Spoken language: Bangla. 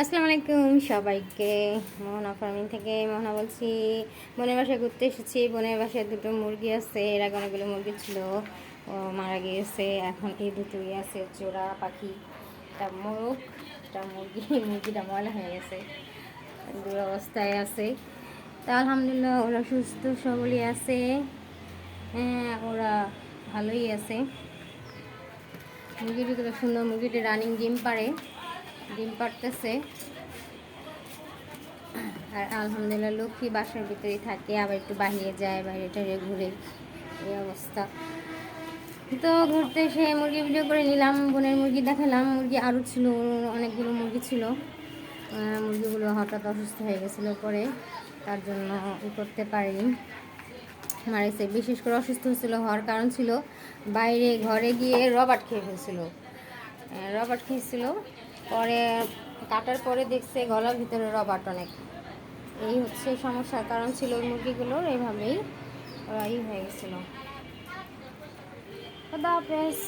আসসালামু আলাইকুম সবাইকে। মোহনা ফার্মিং থেকে মোহনা বলছি। বোনের বাসায় ঘুরতে এসেছি। বোনের বাসায় দুটো মুরগি আছে। এর আগে অনেকগুলো মুরগি ছিল। মারা গিয়েছে। এখন এই দুটোই আছে। জোড়া, পাখি, একটা মোরগ, একটা মুরগি। মুরগিটা ময়লা হয়ে গেছে। দুরবস্থায় আছে। তা আলহামদুলিল্লাহ ওরা সুস্থ, সবলই আছে। হ্যাঁ ওরা ভালোই আছে। মুরগিটি সুন্দর মুরগিটি রানিং ডিম পারে ডিম পারতেছে। আর আলহামদুলিল্লাহ লক্ষ্মী বাসার ভিতরেই থাকে, আবার একটু বাহিরে যায়, বাইরে টাইরে ঘুরে। এই অবস্থা। তো ঘুরতে এসে মুরগি ভিডিও করে নিলাম, বোনের মুরগি দেখালাম, মুরগি আরও ছিল, অনেকগুলো মুরগি ছিল। মুরগিগুলো হঠাৎ অসুস্থ হয়ে গেছিল পরে, তার জন্য ই করতে পারিনি। মারেছে, বিশেষ করে অসুস্থ হয়েছিল হওয়ার কারণ ছিল, বাইরে ঘরে গিয়ে রবার্ট খেয়ে ফেলছিল। রবার্ট খেয়েছিল পরে কাটার পরে দেখছে গলার ভিতরে রবার্ট অনেক এই হচ্ছে সমস্যার কারণ ছিল ওই মুরগিগুলোর এইভাবেই ওরা ই হয়ে গেছিল। খুদা হাফেজ